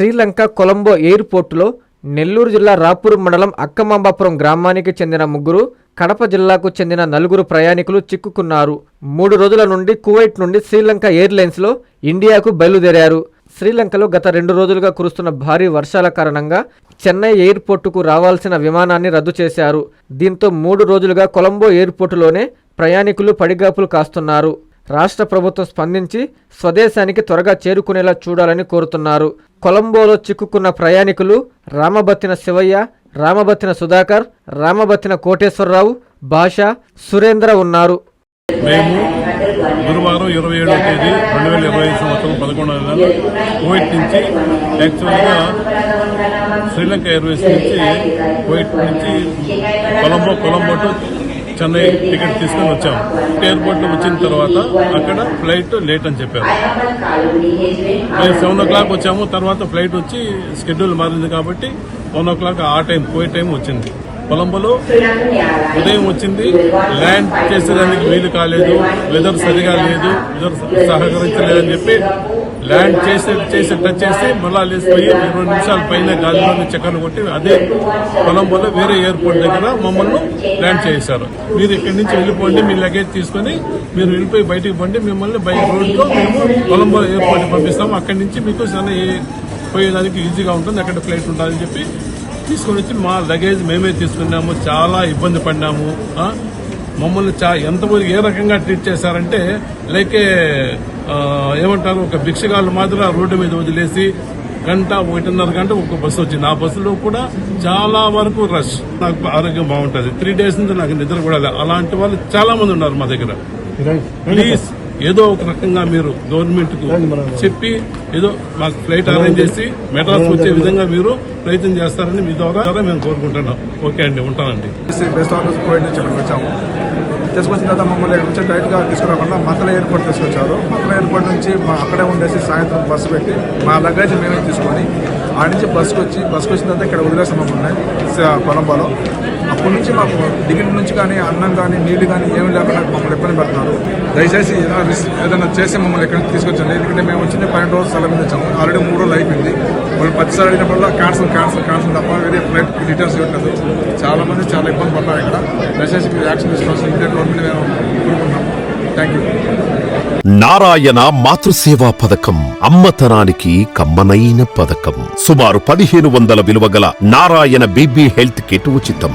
శ్రీలంక కొలంబో ఎయిర్పోర్టులో నెల్లూరు జిల్లా రాపూర్ మండలం అక్కమాంబాపురం గ్రామానికి చెందిన ముగ్గురు కడప జిల్లాకు చెందిన నలుగురు ప్రయాణికులు చిక్కుకున్నారు. మూడు రోజుల నుండి కువైట్ నుండి శ్రీలంక ఎయిర్లైన్స్లో ఇండియాకు బయలుదేరారు. శ్రీలంకలో గత రెండు రోజులుగా కురుస్తున్న భారీ వర్షాల కారణంగా చెన్నై ఎయిర్పోర్టుకు రావాల్సిన విమానాన్ని రద్దు చేశారు. దీంతో మూడు రోజులుగా కొలంబో ఎయిర్పోర్టులోనే ప్రయాణికులు పడిగాపులు కాస్తున్నారు. రాష్ట్ర ప్రభుత్వం స్పందించి స్వదేశానికి త్వరగా చేరుకునేలా చూడాలని కోరుతున్నారు. కొలంబోలో చిక్కుకున్న ప్రయాణికులు రామబత్తిన శివయ్య రామబత్తిన సుధాకర్ రామబత్తిన కోటేశ్వరరావు భాష సురేంద్ర ఉన్నారు. మేము గురువారం ఇరవై ఏడవ తేదీ రెండు వేల ఇరవై ఐదు సంవత్సరం పదకొండవ నెల నుంచి యాక్చువల్గా శ్రీలంక ఎయిర్వేస్ నుంచి కోవిడ్ నుంచి కొలంబో కొలంబో టు చెన్నై టికెట్ తీసుకొని వచ్చాము ఎయిర్పోర్ట్లో వచ్చిన తర్వాత అక్కడ ఫ్లైట్ లేట్ అని చెప్పారు. మేము సెవెన్ ఓ క్లాక్ వచ్చాము తర్వాత ఫ్లైట్ వచ్చి షెడ్యూల్ మారింది కాబట్టి వన్ ఓ క్లాక్ ఆ టైం పోయే టైం వచ్చింది. కొలంబోలో ఉదయం వచ్చింది. ల్యాండ్ చేసేదానికి వీలు కాలేదు. వెదర్ సరిగా లేదు. వెదర్ సహకరించలేదని చెప్పి ల్యాండ్ చేసి చేసి టచ్ చేసి మళ్ళా లేసిపోయి ఇరవై నిమిషాల పైన గాలిలోని చక్కర్లు కొట్టి అదే కొలంబోలో వేరే ఎయిర్పోర్ట్ దగ్గర మమ్మల్ని ల్యాండ్ చేశారు. మీరు ఇక్కడి నుంచి వెళ్ళిపోండి మీ లగేజ్ తీసుకొని మీరు వెళ్ళిపోయి బయటికి పండి. మిమ్మల్ని బై రోడ్లో మేము కొలంబో ఎయిర్పోర్ట్ పంపిస్తాము. అక్కడి నుంచి మీకు చాలా ఏ- పోయేదానికి ఈజీగా ఉంటుంది. అక్కడ ఫ్లైట్ ఉంటుందని చెప్పి తీసుకొని వచ్చి మా లగేజ్ మేమే తీసుకున్నాము చాలా ఇబ్బంది పడినాము? మమ్మల్ని చా ఎంతమంది ఏ రకంగా ట్రీట్ చేశారంటే లైక్ ఏమంటారు ఒక భిక్షగాళ్ళు మాత్రం రోడ్డు మీద వదిలేసి గంట ఒకటిన్నర గంట ఒక బస్సు వచ్చింది. ఆ బస్సులో కూడా చాలా వరకు రష్ నాకు ఆరోగ్యం బాగుంటుంది. త్రీ డేస్ నుంచి నాకు నిద్ర కూడా అలాంటి వాళ్ళు చాలా మంది ఉన్నారు మా దగ్గర. ప్లీజ్ ఏదో ఒక రకంగా మీరు గవర్నమెంట్కు చెప్పి ఏదో మాకు ఫ్లైట్ అరేంజ్ చేసి మెడ్రాస్ వచ్చే విధంగా మీరు ప్రయత్నం చేస్తారని మీ ద్వారా మేము కోరుకుంటున్నాం. ఓకే అండి ఉంటానండి. బెస్ట్ ఆఫీస్ ఇక్కడికి వచ్చాము. తీసుకొచ్చిన తర్వాత మమ్మల్ని నుంచి డైరెక్ట్గా తీసుకురాకుండా మత్తల ఎయిర్పోర్ట్ తీసుకొచ్చారు. మత్తల ఎయిర్పోర్ట్ నుంచి మా అక్కడే ఉండేసి సాయంత్రం బస్సు పెట్టి మా లగేజ్ మేమే తీసుకొని ఆ నుంచి బస్సుకు వచ్చి బస్సుకు వచ్చిన తర్వాత ఇక్కడ వదిలేసాం మమ్మల్ని కొలంబోలో. అప్పటి నుంచి మాకు టికెట్ నుంచి కానీ అన్నం కానీ నీళ్ళు కానీ ఏమి లేకుండా మమ్మల్ని ఇబ్బంది పెడుతున్నారు. దయచేసి ఏదైనా ఏదైనా చేసి మమ్మల్ని ఇక్కడ తీసుకొచ్చండి. ఎందుకంటే మేము వచ్చింది పన్నెండు రోజులు సెలవు మీద వచ్చాము. ఆల్రెడీ మూడు రోజులు అయిపోయింది. వాళ్ళు పచ్చిసారి అడిగినప్పుడు క్యాన్సిల్ క్యాన్సిల్ క్యాన్సిల్ తప్ప వేరే ఫ్లైట్ డీటెయిల్స్ ఇవ్వట్లేదు చాలా మంది చాలా ఇబ్బంది పడ్డారు ఇక్కడ. దయచేసి మీరు యాక్షన్ తీసుకోవాల్సిన ఇండియా గవర్నమెంట్ మేము కోరుకుంటున్నాం థ్యాంక్ యూ నారాయణ మాతృసేవా పథకం అమ్మతనానికి కమ్మనైన పథకం. సుమారు పదిహేను వందల విలువ గల నారాయణ బీబీ హెల్త్ కిట్ ఉచితం.